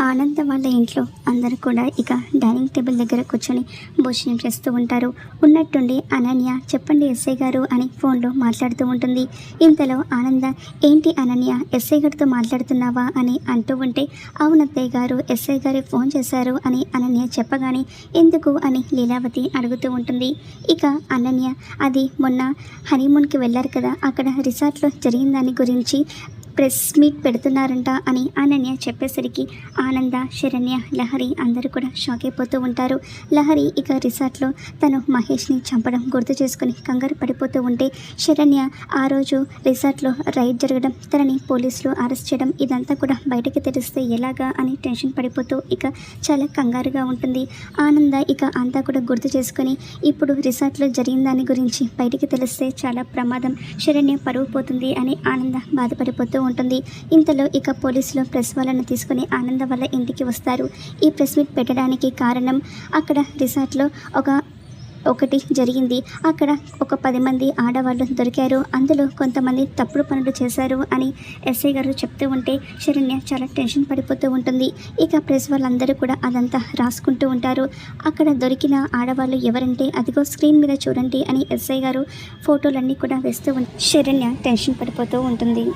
ఆనంద వాళ్ళ ఇంట్లో అందరూ కూడా ఇక డైనింగ్ టేబుల్ దగ్గర కూర్చొని భోజనం చేస్తూ ఉంటారు. ఉన్నట్టుండి అనన్య చెప్పండి ఎస్ఐ గారు అని ఫోన్లో మాట్లాడుతూ ఉంటుంది. ఇంతలో ఆనంద ఏంటి అనన్య ఎస్ఐ గారితో మాట్లాడుతున్నావా? అని అంటూ ఉంటే అవునత్తయ్య గారు ఎస్ఐ గారే ఫోన్ చేశారు అని అనన్య చెప్పగానే ఎందుకు? అని లీలావతి అడుగుతూ ఉంటుంది. ఇక అనన్య అది మొన్న హనీమూన్కి వెళ్ళారు కదా అక్కడ రిసార్ట్లో జరిగిన దాని గురించి ప్రెస్ మీట్ పెడుతున్నారంట అని అనన్య చెప్పేసరికి ఆనంద శరణ్య లహరి అందరూ కూడా షాక్ అయిపోతూ ఉంటారు. లహరి ఇక రిసార్ట్లో తను మహేష్ని చంపడం గుర్తు చేసుకుని కంగారు పడిపోతూ ఉంటే శరణ్య ఆ రోజు రిసార్ట్లో రైడ్ జరగడం తనని పోలీసులు అరెస్ట్ చేయడం ఇదంతా కూడా బయటకి తెలిస్తే ఎలాగా అని టెన్షన్ పడిపోతూ ఇక చాలా కంగారుగా ఉంటుంది. ఆనంద ఇక అంతా కూడా గుర్తు చేసుకొని ఇప్పుడు రిసార్ట్లో జరిగిన దాని గురించి బయటికి తెలిస్తే చాలా ప్రమాదం శరణ్య పరువు పోతుంది అని ఆనంద బాధపడిపోతూ ఉంటుంది ఇంతలో ఇక పోలీసులు ప్రెస్ వాళ్ళను తీసుకుని ఆనంద వల్ల ఇంటికి వస్తారు. ఈ ప్రెస్ మీట్ పెట్టడానికి కారణం అక్కడ రిసార్ట్లో ఒక ఒకటి జరిగింది. అక్కడ ఒక పది మంది ఆడవాళ్ళు దొరికారు. అందులో కొంతమంది తప్పుడు పనులు చేశారు అని ఎస్ఐ గారు చెప్తూ ఉంటే శరణ్య చాలా టెన్షన్ పడిపోతూ ఉంటుంది. ఇక ప్రెస్ వాళ్ళందరూ కూడా అదంతా రాసుకుంటూ ఉంటారు. అక్కడ దొరికిన ఆడవాళ్ళు ఎవరంటే అదిగో స్క్రీన్ మీద చూడండి అని ఎస్ఐ గారు ఫోటోలన్నీ కూడా వేస్తూ ఉంటారు శరణ్య టెన్షన్ పడిపోతూ ఉంటుంది.